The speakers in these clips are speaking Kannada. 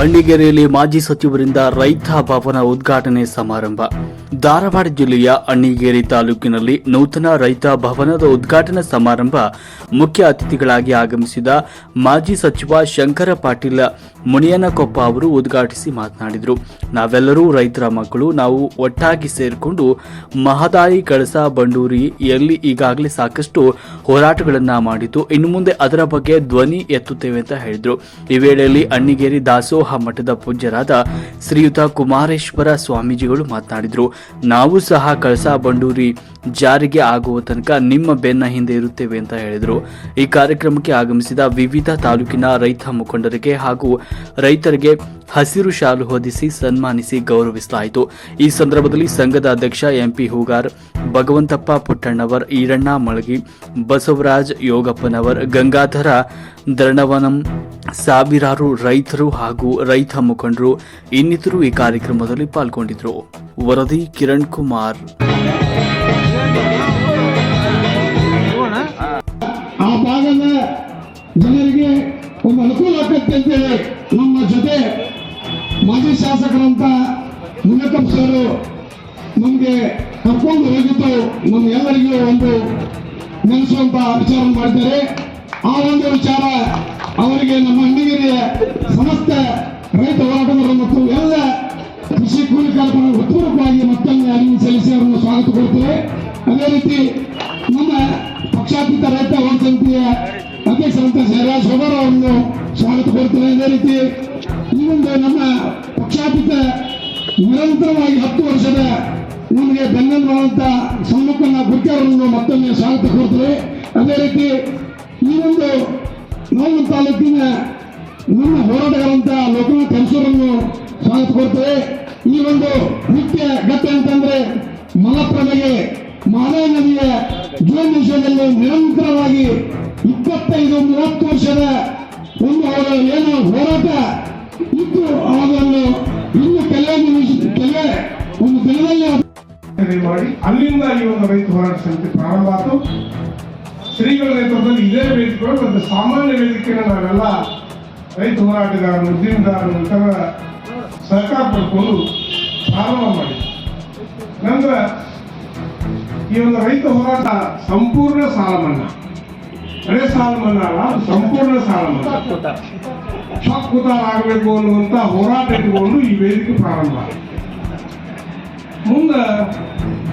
ಅಣ್ಣಿಗೇರಿಯಲ್ಲಿ ಮಾಜಿ ಸಚಿವರಿಂದ ರೈತ ಭವನ ಉದ್ಘಾಟನೆ ಸಮಾರಂಭ. ಧಾರವಾಡ ಜಿಲ್ಲೆಯ ಅಣ್ಣಿಗೇರಿ ತಾಲೂಕಿನಲ್ಲಿ ನೂತನ ರೈತ ಭವನದ ಉದ್ಘಾಟನಾ ಸಮಾರಂಭ ಮುಖ್ಯ ಅತಿಥಿಗಳಾಗಿ ಆಗಮಿಸಿದ ಮಾಜಿ ಸಚಿವ ಶಂಕರ ಪಾಟೀಲ ಮುನಿಯನಕೊಪ್ಪ ಅವರು ಉದ್ಘಾಟಿಸಿ ಮಾತನಾಡಿದರು. ನಾವೆಲ್ಲರೂ ರೈತರ ಮಕ್ಕಳು, ನಾವು ಒಟ್ಟಾಗಿ ಸೇರಿಕೊಂಡು ಮಹದಾಯಿ, ಕಳಸ ಬಂಡೂರಿಯಲ್ಲಿ ಈಗಾಗಲೇ ಸಾಕಷ್ಟು ಹೋರಾಟಗಳನ್ನು ಮಾಡಿತು ಇನ್ನು ಮುಂದೆ ಅದರ ಬಗ್ಗೆ ಧ್ವನಿ ಎತ್ತುತ್ತೇವೆ ಅಂತ ಹೇಳಿದರು. ಈ ವೇಳೆಯಲ್ಲಿ ಅಣ್ಣಿಗೇರಿ ದಾಸೋಹ ಮಠದ ಪೂಜ್ಯರಾದ ಶ್ರೀಯುತ ಕುಮಾರೇಶ್ವರ ಸ್ವಾಮೀಜಿಗಳು ಮಾತನಾಡಿದರು. ನಾವು ಸಹ ಕಳಸಾ ಬಂಡೂರಿ ಜಾರಿಗೆ ಆಗುವ ತನಕ ನಿಮ್ಮ ಬೆನ್ನ ಹಿಂದೆ ಇರುತ್ತೇವೆ ಅಂತ ಹೇಳಿದರು. ಈ ಕಾರ್ಯಕ್ರಮಕ್ಕೆ ಆಗಮಿಸಿದ ವಿವಿಧ ತಾಲೂಕಿನ ರೈತ ಮುಖಂಡರಿಗೆ ಹಾಗೂ ರೈತರಿಗೆ ಹಸಿರು ಶಾಲು ಹೊದಿಸಿ ಸನ್ಮಾನಿಸಿ ಗೌರವಿಸಲಾಯಿತು. ಈ ಸಂದರ್ಭದಲ್ಲಿ ಸಂಘದ ಅಧ್ಯಕ್ಷ ಎಂಪಿ ಹೂಗಾರ್, ಭಗವಂತಪ್ಪ ಪುಟ್ಟಣ್ಣವರ್, ಈರಣ್ಣ ಮಳಗಿ, ಬಸವರಾಜ್ ಯೋಗಪ್ಪನವರ್, ಗಂಗಾಧರ ದರ್ಣವನಂ, ಸಾವಿರಾರು ರೈತರು ಹಾಗೂ ರೈತ ಮುಖಂಡರು ಇನ್ನಿತರು ಈ ಕಾರ್ಯಕ್ರಮದಲ್ಲಿ ಪಾಲ್ಗೊಂಡಿದ್ದರು. ವರದಿ ಕಿರಣ್ ಕುಮಾರ್. ಜನರಿಗೆ ಒಂದು ಅನುಕೂಲ ಆಗತ್ತೆ ಅಂತೇಳಿ ನಮ್ಮ ಜೊತೆ ಮಾಜಿ ಶಾಸಕರಂತ ಮುನಕಪ್ಪ ಸರ್ ನಮಗೆ ಕರ್ಕೊಂಡು ಹೋಗಿದ್ದು ನಮ್ಗೆಲ್ಲರಿಗೂ ಒಂದು ನೆನೆಸುವಂತ ವಿಚಾರ ಮಾಡಿದ್ದಾರೆ. ಆ ಒಂದು ವಿಚಾರ ಅವರಿಗೆ ನಮ್ಮ ಹಳ್ಳಿಗಿರಿಯ ಸಮಸ್ತ ರೈತ ಹೋರಾಟಗಾರರು ಮತ್ತು ಎಲ್ಲ ಕೃಷಿ ಕೂಲಿ ಕಾರ್ಮಿಕರು ಹೃತ್ಪೂರ್ವಕವಾಗಿ ಮತ್ತೊಮ್ಮೆ ಅರಿವು ಸಲ್ಲಿಸಿ ಅವರನ್ನು ಸ್ವಾಗತ ಕೊಡ್ತೇವೆ. ಅದೇ ರೀತಿ ನಮ್ಮ ಪಕ್ಷಾತೀತ ರೈತ ಹೋರಾಟ ಸಮಿತಿಯ ಅಧ್ಯಕ್ಷರಂತ ಶೈರಾಜ್ ಅವರನ್ನು ಸ್ವಾಗತ ಕೊಡ್ತೇವೆ. ಅದೇ ರೀತಿ ಒಂದು ನಮ್ಮ ಪಕ್ಷಾತೀತ ನಿರಂತರವಾಗಿ ಹತ್ತು ವರ್ಷದ ನಿಮಗೆ ಬೆನ್ನಂತ ಸಮ್ಮುಖನ ಗುರ್ತಿ ಅವರನ್ನು ಮತ್ತೊಮ್ಮೆ ಸ್ವಾಗತ ಕೊಡ್ತೇವೆ ಅದೇ ರೀತಿ ಈ ಒಂದು ನೋವು ತಾಲೂಕಿನ ನಮ್ಮ ಹೋರಾಟಗಾರಂತ ಲೋಕನಾಥ್ ಕನ್ಸೂರನ್ನು ಸ್ವಾಗತ ಕೊಡ್ತೇವೆ ಈ ಒಂದು ಮುಖ್ಯ ಘಟ್ಟ ಅಂತಂದ್ರೆ ಮಲಪ್ರಭೆಗೆ ಮಾನವ ನದಿಯ ಜೂನ್ ವಿಷಯದಲ್ಲಿ ನಿರಂತರವಾಗಿ ಇಪ್ಪತ್ತೈದು, ಮೂವತ್ತು ವರ್ಷದ ಒಂದು ಅವರ ಏನು ಹೋರಾಟ ಇದ್ದು ಅವನ್ನು ಇನ್ನು ಕೆಲವೇ ನಿಮಿಷ, ಕೆಲವೇ, ಒಂದು ದಿನದಲ್ಲಿ ಮಾಡಿ, ಅಲ್ಲಿಂದ ಈ ಒಂದು ರೈತ ಹೋರಾಟ ಸಮಿತಿ ಪ್ರಾರಂಭ ಆಯಿತು ಶ್ರೀಗಳ ನೇತೃತ್ವದಲ್ಲಿ ಇದೇ ವೇದಿಕೆಗಳು ಒಂದು ಸಾಮಾನ್ಯ ವೇದಿಕೆಯನ್ನು ನಾವೆಲ್ಲ ರೈತ ಹೋರಾಟಗಾರರು ಉದ್ಯಮದಾರರು ಇತರ ಸಹಕಾರ ಪಡ್ಕೊಂಡು ಪ್ರಾರಂಭ ಮಾಡಿದ್ವಿ. ನಂತರ ಈ ಒಂದು ರೈತ ಹೋರಾಟ ಸಂಪೂರ್ಣ ಸಾಲ ಮನ್ನಾ ಬರೇ ಸಾಲ ಮನ್ನಾ ಅಲ್ಲ ಸಂಪೂರ್ಣ ಸಾಲ ಮನ್ನಾ ಶಾಕ್ ಉದ್ದಾರ ಆಗಬೇಕು ಅನ್ನುವಂತ ಹೋರಾಟ ಇಟ್ಟುಕೊಂಡು ಈ ವೇದಿಕೆ ಪ್ರಾರಂಭ. ಮುಂದ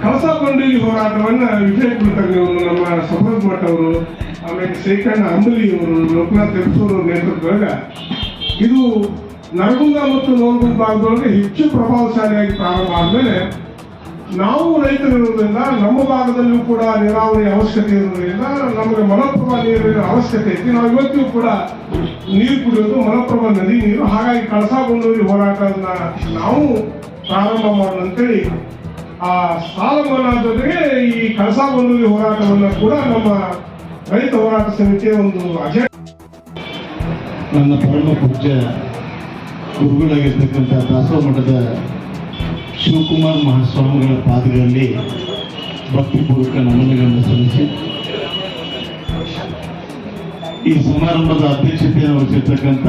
ಕಳಸಾ ಬಂಡೂರಿ ಹೋರಾಟವನ್ನ ವಿಜಯ ಕುಲಕರ್ಣಿಯವರು ನಮ್ಮ ಸಫರದ್ ಮಠ ಅವರು, ಆಮೇಲೆ ಶ್ರೀಕಂಠ ಅಂಬಲಿ ಅವರು, ಲೋಕನಾಥ್ ತೆರಸೂರು ನೇತೃತ್ವದಾಗ ಇದು ನರಗುಂದ ಮತ್ತು ನೋರ್ಗುಂದ ಭಾಗದೊಳಗೆ ಹೆಚ್ಚು ಪ್ರಭಾವಶಾಲಿಯಾಗಿ ಪ್ರಾರಂಭ ಆದ್ಮೇಲೆ ನಾವು ರೈತರಿರುವುದರಿಂದ ನಮ್ಮ ಭಾಗದಲ್ಲೂ ಕೂಡ ನೀರಾವರಿ ಅವಶ್ಯಕತೆ ಇರುವುದರಿಂದ ನಮಗೆ ಮಲಪ್ರಭಾ ನೀರಿನ ಅವಶ್ಯಕತೆ ಐತಿ. ನಾವು ಇವತ್ತಿಗೂ ಕೂಡ ನೀರು ಕುಡಿಯೋದು, ಮಲಪ್ರಭಾ ನದಿ ನೀರು ಹಾಗಾಗಿ ಕಳಸಾ ಬಂಡೂರಿ ಹೋರಾಟವನ್ನ ನಾವು ಪ್ರಾರಂಭ ಮಾಡೋಣ ಅಂತೇಳಿ ಆ ಸಾಲ ಮನ್ನಾ ಜೊತೆಗೆ ಈ ಕಳಸಾ ಬಂಡೂರಿ ಹೋರಾಟವನ್ನು ಕೂಡ ನಮ್ಮ ರೈತ ಹೋರಾಟ ಸಮಿತಿಯ ಒಂದು ಅಜೆಂಡ್ ನನ್ನ ಪರಮ ಪೂಜ್ಯ ಗುರುಗಳಾಗಿರ್ತಕ್ಕಂಥ ದಾಸೋ ಮಠದ ಶಿವಕುಮಾರ್ ಮಹಾಸ್ವಾಮಿಗಳ ಪಾದಗಳಲ್ಲಿ ಭಕ್ತಿಪೂರ್ವಕ ನಮನಗಳನ್ನು ಸಲ್ಲಿಸಿ. ಈ ಸಮಾರಂಭದ ಅಧ್ಯಕ್ಷತೆಯನ್ನು ವಹಿಸಿರ್ತಕ್ಕಂಥ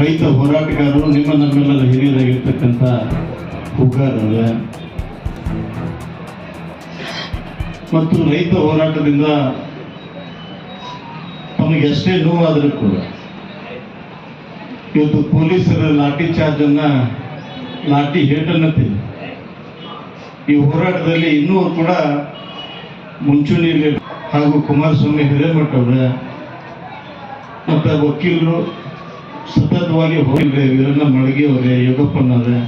ರೈತ ಹೋರಾಟಗಾರರು, ನಿಮ್ಮ ನಮ್ಮೆಲ್ಲರ ಹಿರಿಯರಾಗಿರ್ತಕ್ಕಂಥ ಹುಗಾರವರ ಮತ್ತು ರೈತ ಹೋರಾಟದಿಂದ ತಮಗೆ ಎಷ್ಟೇ ನೋವಾದರೂ ಕೂಡ, ಇವತ್ತು ಪೊಲೀಸರ ಲಾಠಿ ಚಾರ್ಜ್ ಅನ್ನ ಹೇಟನ್ನು ಈ ಹೋರಾಟದಲ್ಲಿ ಇನ್ನೂ ಕೂಡ ಮುಂಚೂಣಿಯಲ್ಲಿ ಹಾಗೂ ಕುಮಾರಸ್ವಾಮಿ ಹಿರೇಮಠ ಅವರ ಮತ್ತು ವಕೀಲರು ಸತತವಾಗಿ ಹೋಗಿದ್ರೆ ವೀರಣ್ಣ ಮಳಗಿ ಅವರೇ ಯೋಗಪ್ಪನವರೇ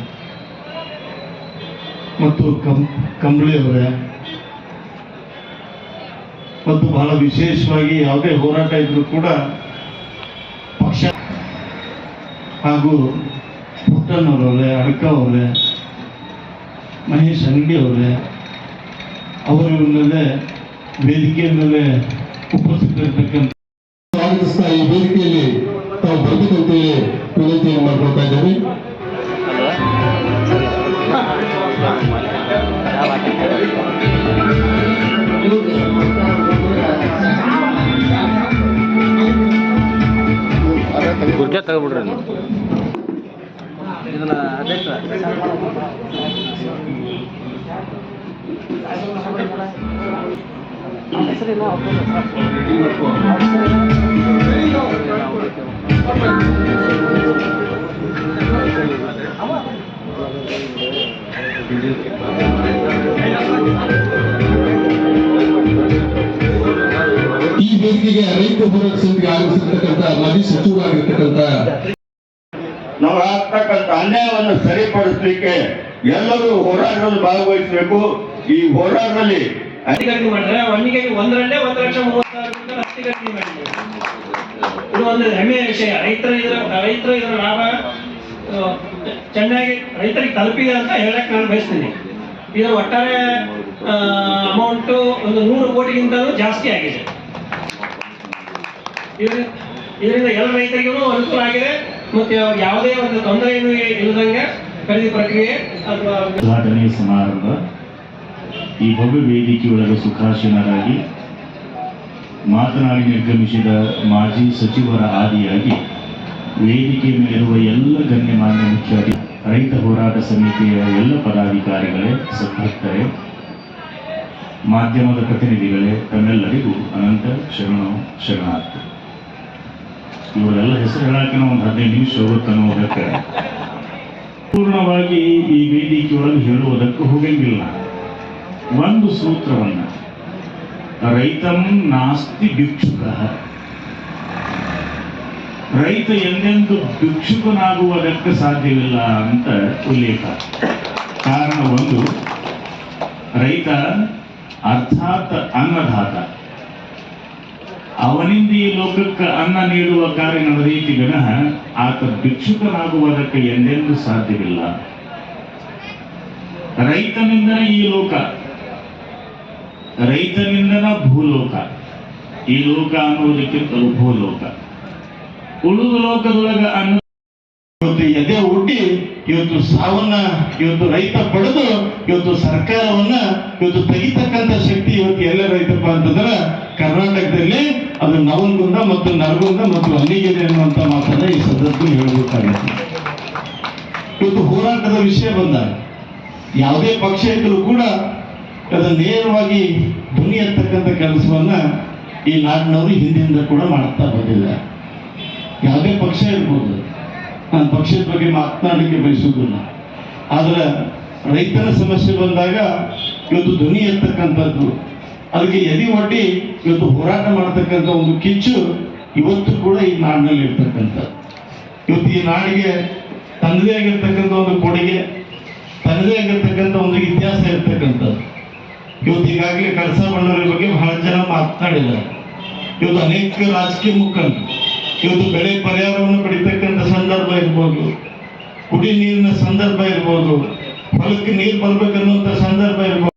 ಮತ್ತು ಕಂ, ಕಂಬಳಿ ಅವರೇ. ಮತ್ತು ಬಹಳ ವಿಶೇಷವಾಗಿ ಯಾವುದೇ ಹೋರಾಟ ಇದ್ರೂ ಕೂಡ ಪಕ್ಷ ಹಾಗೂ ಪುಟ್ಟಣ್ಣವರವರೇ ಅಡ್ಕ ಅವರೇ ಮಹೇಶ್ ಅಂಗಡಿ ಅವರೇ ಅವರ ಮೇಲೆ ವೇದಿಕೆಯ ಮೇಲೆ ಉಪಸ್ಥಿತರಿರ್ತಕ್ಕಂಥ ಸ್ವಾಗತಿಸ್ತಾ ಈ ವೇದಿಕೆಯಲ್ಲಿ ತಾವು ಬರಬೇಕಂತೇಳಿ ವಿನಂತಿಯನ್ನು ಮಾಡ್ಕೊಳ್ತಾ ಇದ್ದೇವೆ. ಗುರ್ಜಾ ಗುರ್ಜ ತಗೊಬಿಡ್ರಿ ಈ ವೇದಿಕೆಗೆ ರೈತ ಹೋರಾಟ ಸಮಿತಿಗೆ ಆಗಮಿಸಿರ್ತಕ್ಕಂಥ ಮಾಜಿ ಸಚಿವರಾಗಿರ್ತಕ್ಕಂಥ ನಾವು ಆಗ್ತಕ್ಕಂಥ ಅನ್ಯಾಯವನ್ನು ಸರಿಪಡಿಸಲಿಕ್ಕೆ ಎಲ್ಲರೂ ಹೋರಾಟದಲ್ಲಿ ಭಾಗವಹಿಸಬೇಕು. ಈ ಹೋರಾಟದಲ್ಲಿ ಅತಿಗಟ್ಟೆ ಮಾಡಿದ್ರೆ ಒಣ್ಣಿಗೆ ಒಂದರಲ್ಲೇ ಒಂದು ಲಕ್ಷ ಮೂವತ್ತು ಸಾವಿರ ಕ್ವಿಂಟಲ್ ಅತಿಗಟ್ಟೆ ಮಾಡಿದ್ರು. ಇದು ಒಂದು ಹೆಮ್ಮೆಯ ವಿಷಯ. ರೈತರ ಇದರ, ರೈತರು ಇದರ ಲಾಭ ಚೆನ್ನಾಗಿ ರೈತರಿಗೆ ತಲುಪಿದೆ ಅಂತ ಹೇಳಕ್ ನಾನು ಬಯಸ್ತೀನಿ. ಇದರ ಒಟ್ಟಾರೆ ಅಮೌಂಟು ಒಂದು ನೂರು ಕೋಟಿಗಿಂತಲೂ ಜಾಸ್ತಿ ಆಗಿದೆ. ಇದರಿಂದ ಎಲ್ಲ ರೈತರಿಗೂ ಅನುಕೂಲ ಆಗಿದೆ. ಮತ್ತೆ ಯಾವುದೇ ಒಂದು ತೊಂದರೆಯನ್ನು ಇಲ್ಲದಂಗೆ ಖರೀದಿ ಪ್ರಕ್ರಿಯೆ ಅಥವಾ ಉದ್ಘಾಟನೆ ಸಮಾರಂಭ. ಈ ಭವ್ಯ ವೇದಿಕೆಯೊಳಗೆ ಸುಖಾಸೀನರಾಗಿ ಮಾತನಾಡಿ ನಿರ್ಗಮಿಸಿದ ಮಾಜಿ ಸಚಿವರ ಆದಿಯಾಗಿ ವೇದಿಕೆ ಮೇಲಿರುವ ಎಲ್ಲ ಗಣ್ಯಮಾನ್ಯ ಮುಖ್ಯ ಅಧಿ- ರೈತ ಹೋರಾಟ ಸಮಿತಿಯ ಎಲ್ಲ ಪದಾಧಿಕಾರಿಗಳೇ ಸದ್ಭಕ್ತರೇ ಮಾಧ್ಯಮದ ಪ್ರತಿನಿಧಿಗಳೇ, ತಮ್ಮೆಲ್ಲರಿಗೂ ಅನಂತ ಶರಣ ಶರಣಾರ್ಥಿ. ಇವರೆಲ್ಲ ಹೆಸರು ಹೇಳಕ್ಕೆ ಒಂದು ಹದಿನೈದು ನಿಮಿಷ ಹೋಗುತ್ತೆ ಅನ್ನೋದಕ್ಕೆ. ಪೂರ್ಣವಾಗಿ ಈ ವೇದಿಕೆಯೊಳಗೆ ಹೇಳುವುದಕ್ಕೂ ಹೋಗಂಗಿಲ್ಲ. ಒಂದು ಸೂತ್ರವನ್ನ, ರೈತಂ ನಾಸ್ತಿ ಭಿಕ್ಷುಕ. ರೈತ ಎಂದೆಂದು ಭಿಕ್ಷುಕನಾಗುವುದಕ್ಕೆ ಸಾಧ್ಯವಿಲ್ಲ ಅಂತ ಉಲ್ಲೇಖ. ಕಾರಣ ಒಂದು, ರೈತ ಅರ್ಥಾತ್ ಅನ್ನದಾತ. ಅವನಿಂದ ಈ ಲೋಕಕ್ಕೆ ಅನ್ನ ನೀಡುವ ಕಾರ್ಯ ನಡೆದೈತಿ ವಿನಃ ಆತ ಭಿಕ್ಷುಕನಾಗುವುದಕ್ಕೆ ಎಂದೆಂದೂ ಸಾಧ್ಯವಿಲ್ಲ. ರೈತನಿಂದನೇ ಈ ಲೋಕ, ರೈತನಿಂದನ ಭೂಲೋಕ, ಈ ಲೋಕ ಅನ್ನೋದಕ್ಕಿಂತಲೂ ಭೂಲೋಕ. ಉಳಿದ ಲೋಕದೊಳಗ ಅನ್ನ ಎದೆ ಹುಟ್ಟಿ ಇವತ್ತು ಸಾವನ್ನ, ಇವತ್ತು ರೈತ ಪಡೆದು, ಇವತ್ತು ಸರ್ಕಾರವನ್ನ, ಇವತ್ತು ತೆಗಿತಕ್ಕಂಥ ಶಕ್ತಿ ಇವತ್ತು ಎಲ್ಲ ರೈತಪ್ಪ ಅಂತಂದ್ರೆ ಕರ್ನಾಟಕದಲ್ಲಿ ಅದು ನವಲ್ಗುಂದ ಮತ್ತು ನರಗುಂದ ಮತ್ತು ಅಲ್ಲಿಗೆರೆ ಅನ್ನುವಂಥ ಮಾತನ್ನ ಈ ಸಂದರ್ಭದಲ್ಲಿ ಹೇಳಬೇಕಾಗುತ್ತೆ ಇವತ್ತು ಹೋರಾಟದ ವಿಷಯ ಬಂದಾಗ ಯಾವುದೇ ಪಕ್ಷ ಇದ್ದರೂ ಕೂಡ ಅದನ್ನು ನೇರವಾಗಿ ಧ್ವನಿ ಎತ್ತಕ್ಕಂಥ ಕೆಲಸವನ್ನ ಈ ನಾಡಿನವರು ಹಿಂದಿಂದ ಕೂಡ ಮಾಡ್ತಾ ಬಂದಿದ್ದಾರೆ ಯಾವುದೇ ಪಕ್ಷ ಇರ್ಬೋದು. ನಾನು ಪಕ್ಷದ ಬಗ್ಗೆ ಮಾತನಾಡಲಿಕ್ಕೆ ಬಯಸುವುದಿಲ್ಲ. ಆದರೆ ರೈತರ ಸಮಸ್ಯೆ ಬಂದಾಗ ಇವತ್ತು ಧ್ವನಿ ಎತ್ತಕ್ಕಂಥದ್ದು ಅದಕ್ಕೆ ಎದಿ ಒಡ್ಡಿ ಇವತ್ತು ಹೋರಾಟ ಮಾಡತಕ್ಕಂಥ ಒಂದು ಕಿಚ್ಚು ಇವತ್ತು ಕೂಡ ಈ ನಾಡಿನಲ್ಲಿ ಇರ್ತಕ್ಕಂಥ. ಇವತ್ತು ಈ ನಾಡಿಗೆ ತನ್ನದೇ ಆಗಿರ್ತಕ್ಕಂಥ ಒಂದು ಕೊಡುಗೆ ತನ್ನದೇ ಆಗಿರ್ತಕ್ಕಂಥ ಒಂದು ಇತಿಹಾಸ ಇರ್ತಕ್ಕಂಥದ್ದು. ಇವತ್ತು ಈಗಾಗಲೇ ಕಳಸ ಬಗ್ಗೆ ಬಹಳ ಜನ ಮಾತನಾಡಿದ್ದಾರೆ. ಇವತ್ತು ಅನೇಕ ರಾಜಕೀಯ ಮುಖಂಡರು, ಇವತ್ತು ಬೆಳೆ ಪರಿಹಾರವನ್ನು ಪಡಿತಕ್ಕಂಥ ಸಂದರ್ಭ ಇರ್ಬೋದು ಕುಡಿ ನೀರಿನ ಸಂದರ್ಭ ಇರ್ಬೋದು, ಹೊಲಕ್ಕೆ ನೀರು ಬರ್ಬೇಕನ್ನುವಂಥ ಸಂದರ್ಭ ಇರ್ಬೋದು.